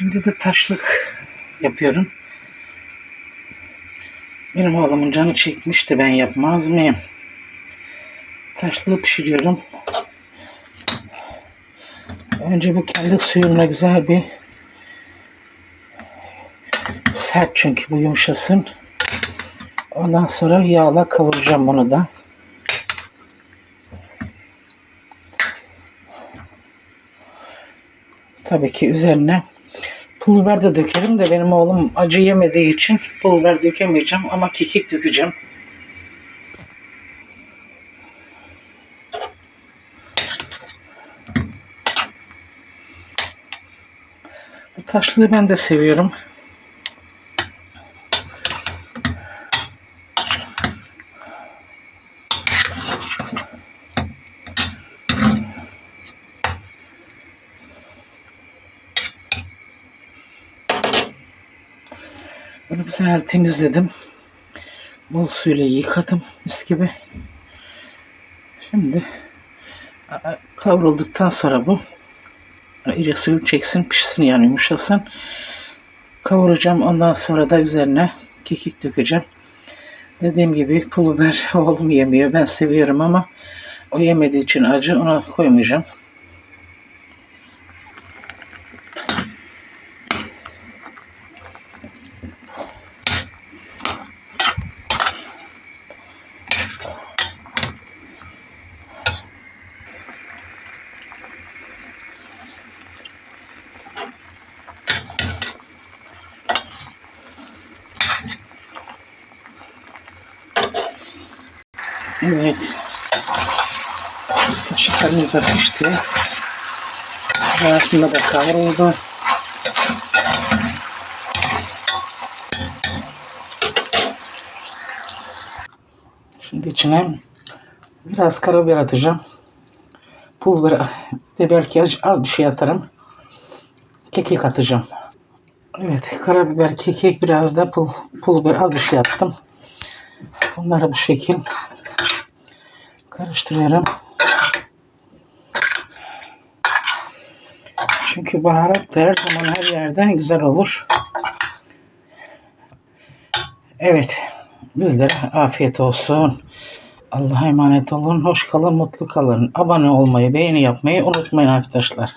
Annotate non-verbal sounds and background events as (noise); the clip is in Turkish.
Şimdi de taşlık yapıyorum. Benim oğlumun canı çekmişti ben yapmaz mıyım? Taşlığı pişiriyorum. Önce bu kendi suyumla güzel bir sert çünkü bu yumuşasın. Ondan sonra yağla kavuracağım bunu da. Tabii ki üzerine pul biber de dökerim de benim oğlum acı yemediği için pul biber dökemeyeceğim ama kekik dökeceğim. Bu taşlığı ben de seviyorum. Bunu güzel temizledim. Bol suyla yıkadım mis gibi. Şimdi kavrulduktan sonra bu iyice suyu çeksin pişsin yani yumuşasın. Kavuracağım ondan sonra da üzerine kekik dökeceğim. Dediğim gibi pul biber (laughs) oğlum yemiyor. Ben seviyorum ama o yemediği için acı ona koymayacağım. Evet. Kaşıklarımız da pişti. Arasında da kavruldu. Şimdi içine biraz karabiber atacağım. Pul biber de belki az bir şey atarım. Kekik atacağım. Evet karabiber, kekik biraz da pul, pul biber az bir şey attım. Bunları bu şekil karıştırıyorum. Çünkü baharat da her zaman her yerden güzel olur. Evet. Bizlere afiyet olsun. Allah'a emanet olun. Hoş kalın, mutlu kalın. Abone olmayı, beğeni yapmayı unutmayın arkadaşlar.